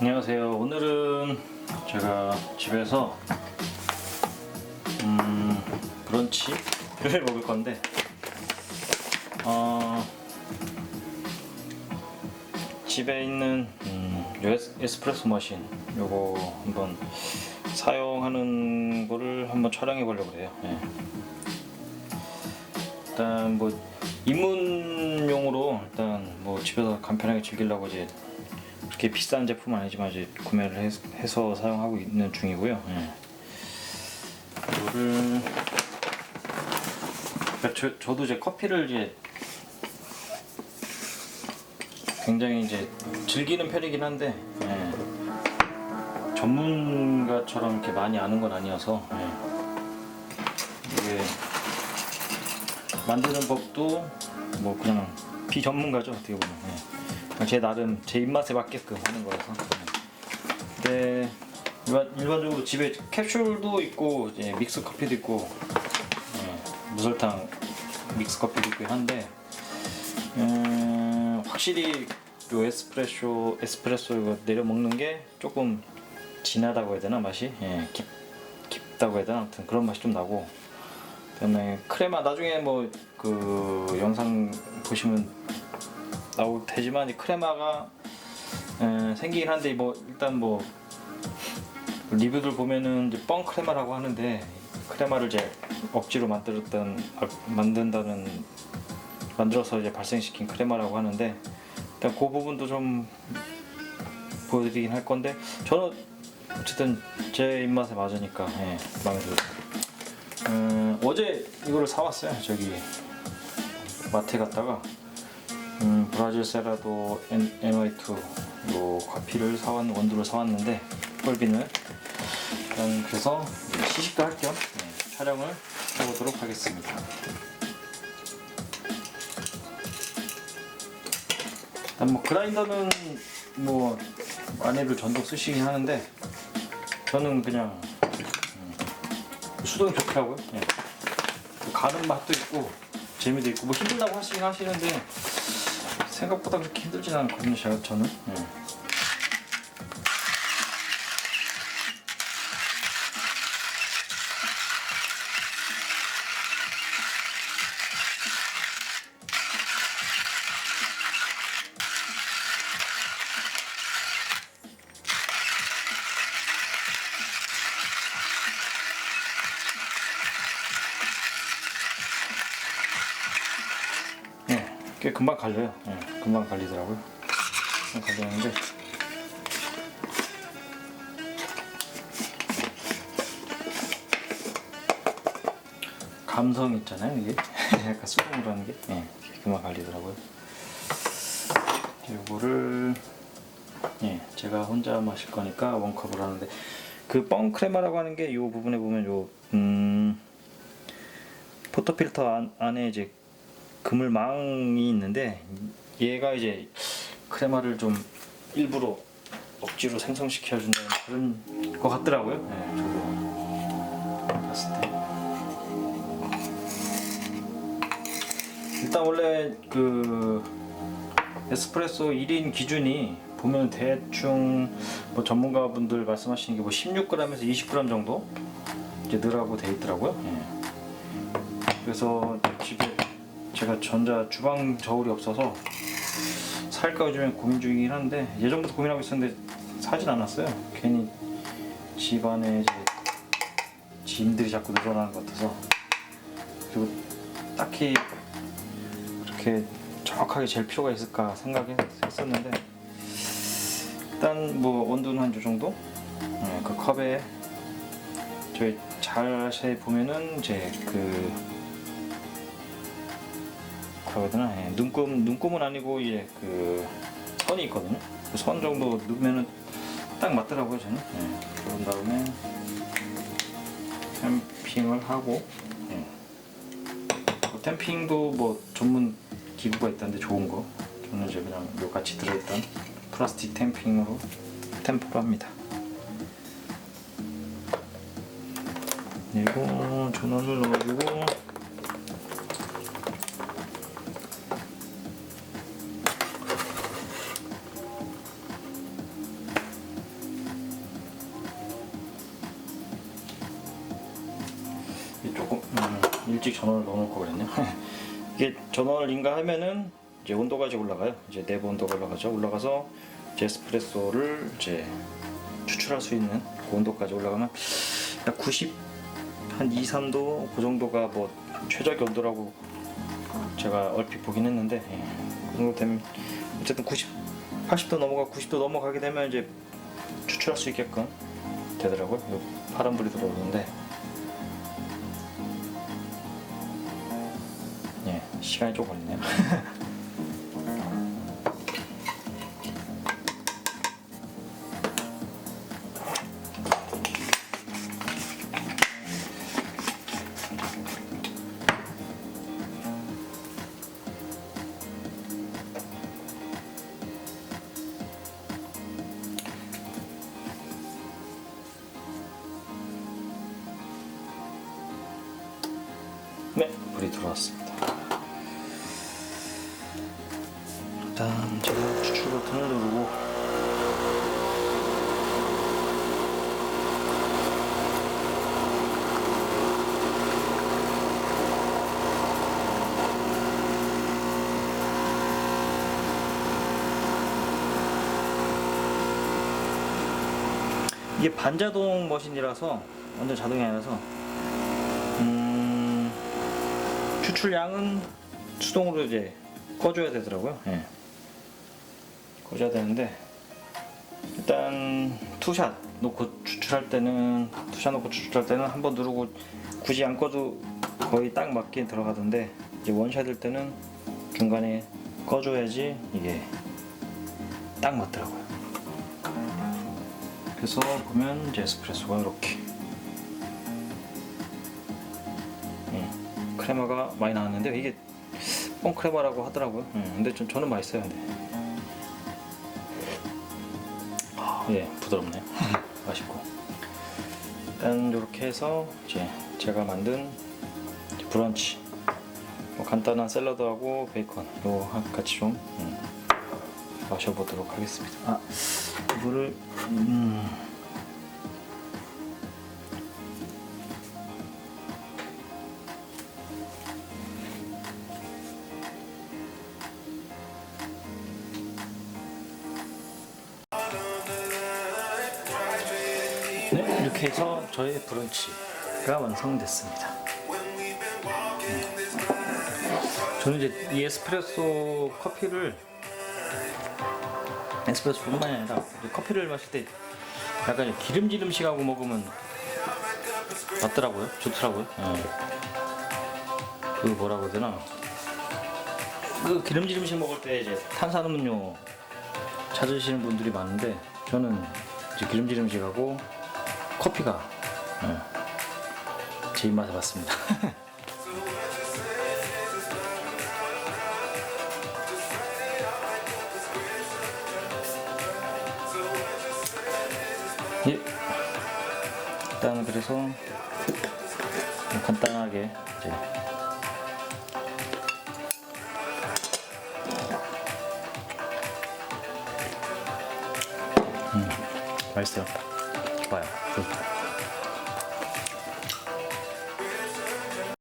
안녕하세요. 오늘은 제가 집에서 음, 브런치를 먹을 건데 어, 집에 있는 음, 에스프레소 머신 요거 한번 사용하는 거를 한번 촬영해 보려고 해요. 예. 일단 뭐 입문용으로 일단 뭐 집에서 간편하게 즐기려고 이제 그렇게 비싼 제품은 아니지만 이제 구매를 해, 서 사용하고 있는 중이고요. 예. 이거를 그러니까 저, 저도 이제 커피를 이제 굉장히 이제 즐기는 편이긴 한데 예. 전문가처럼 이렇게 많이 아는 건 아니어서 예. 이게 만드는 법도 뭐 그냥 비전문가죠 어떻게 보면 예. 그냥 제 나름 제 입맛에 맞게끔 하는 거라서. 예. 근데 일반, 일반적으로 집에 캡슐도 있고 이제 믹스 커피도 있고 예, 무설탕 믹스 커피도 있고 한데 음, 확실히 요 에스프레소 에스프레소 이거 내려 먹는 게 조금 진하다고 해야 되나 맛이? 예, 깊, 깊다고 해야 되나? 아무튼 그런 맛이 좀 나고. 그다음에 크레마 나중에 뭐 그 영상 보시면 나올 테지만 이 크레마가 에, 생기긴 한데 뭐 일단 뭐 리뷰들 보면은 이제 뻥 크레마라고 하는데 크레마를 이제 억지로 만들었던 아, 만든다는 만들어서 이제 발생시킨 크레마라고 하는데 일단 그 부분도 좀 보여드리긴 할 건데 저는 어쨌든 제 입맛에 맞으니까 예, 마음에 들어요. 음, 어제 이거를 사왔어요. 저기 마트에 갔다가 음, 브라질 세라도 NY2 요 커피를 사왔 원두를 사왔는데 펄빈을 일단 그래서 시식도 할겸 네, 촬영을 해보도록 하겠습니다. 일단 뭐 그라인더는 뭐 많이들 전동 쓰시긴 하는데 저는 그냥 음, 수동이 좋더라고요. 예. 가는 맛도 있고 재미도 있고 뭐 힘들다고 하시긴 하시는데 생각보다 그렇게 힘들진 않거든요. 제가 저는. 예. 꽤 금방 갈려요. 예, 금방 갈리더라고요. 금방 갈리는데 감성 있잖아요, 이게 약간 수동으로 하는 게 예, 금방 갈리더라고요. 이거를 예, 제가 혼자 마실 거니까 원컵을 하는데 그 뻥크레마라고 하는 게 이 부분에 보면 요 음, 포토 필터 안, 안에 이제 그물망이 있는데 얘가 이제 크레마를 좀 일부러 억지로 생성시켜 준다는 그런 것 같더라고요. 네, 저도 봤을 때. 일단 원래 그 에스프레소 1인 기준이 보면 대충 뭐 전문가분들 말씀하시는 게 뭐 16g에서 20g 정도 이제 넣으라고 돼 있더라고요. 예. 그래서 집에 제가 전자 주방 저울이 없어서 살까 요즘에 고민 중이긴 한데 예전부터 고민하고 있었는데 사진 않았어요. 괜히 집안에 이제 짐들이 자꾸 늘어나는 것 같아서 그리고 딱히 그렇게 정확하게 잴 필요가 있을까 생각했었는데 일단 뭐 온도는 한 요 정도 네, 그 컵에 저희 자세히 보면은 이제 그 뭐라고 해야 되나 예, 눈금 눈금은 아니고 이제 그 선이 있거든요. 그 선 정도 넣으면은 딱 맞더라고요 저는. 예, 그런 다음에 탬핑을 하고 예. 그 탬핑도 뭐 전문 기구가 있다는데 좋은 거. 저는 이제 그냥 요 같이 들어있던 플라스틱 탬핑으로 템포를 합니다. 그리고 전원을 넣어주고 일찍 전원을 넣어놓을 거 그랬네. 이게 전원을 인가하면은 이제 온도가 이제 올라가요. 이제 내부 온도가 올라가죠. 올라가서 이제 에스프레소를 이제 추출할 수 있는 그 온도까지 올라가면 약 90, 한 2, 3도 그 정도가 뭐 최적의 온도라고 제가 얼핏 보긴 했는데 예. 그 정도 되면 어쨌든 90, 80도 넘어가 90도 넘어가게 되면 이제 추출할 수 있게끔 되더라고요. 요 파란불이 들어오는데 예, 시간이 좀 걸리네요. 네, 불이 들어왔습 이게 반자동 머신이라서 완전 자동이 아니라서 음, 추출량은 수동으로 이제 꺼줘야 되더라고요. 예. 꺼줘야 되는데 일단 투샷 놓고 추출할 때는 투샷 놓고 추출할 때는 한 번 누르고 굳이 안 꺼도 거의 딱 맞게 들어가던데 이제 원샷일 때는 중간에 꺼줘야지 이게 딱 맞더라고요. 그래서 보면 이제 에스프레소가 이렇게 예, 크레마가 많이 나왔는데 이게 뻥 크레마라고 하더라고요. 예, 근데 좀 저는 맛있어요. 근데. 아, 예, 부드럽네요. 맛있고. 일단 이렇게 해서 이제 제가 만든 브런치 뭐 간단한 샐러드하고 베이컨 요 한- 같이 좀 음, 마셔보도록 하겠습니다. 아, 이거를 음. 네, 이렇게 해서 저의 브런치가 완성됐습니다. 음. 저는 이제 이 에스프레소 커피를 에스프레소뿐만이 아니라 커피를 마실 때 약간 기름지름식하고 먹으면 맞더라고요. 좋더라고요. 예. 그 뭐라고 해야 되나? 그 기름지름식 먹을 때 이제 탄산음료 찾으시는 분들이 많은데 저는 이제 기름지름식하고 커피가 예, 제 입맛에 맞습니다. 그래서 간단하게 이제 음, 맛있어요. 좋아요. 좋다.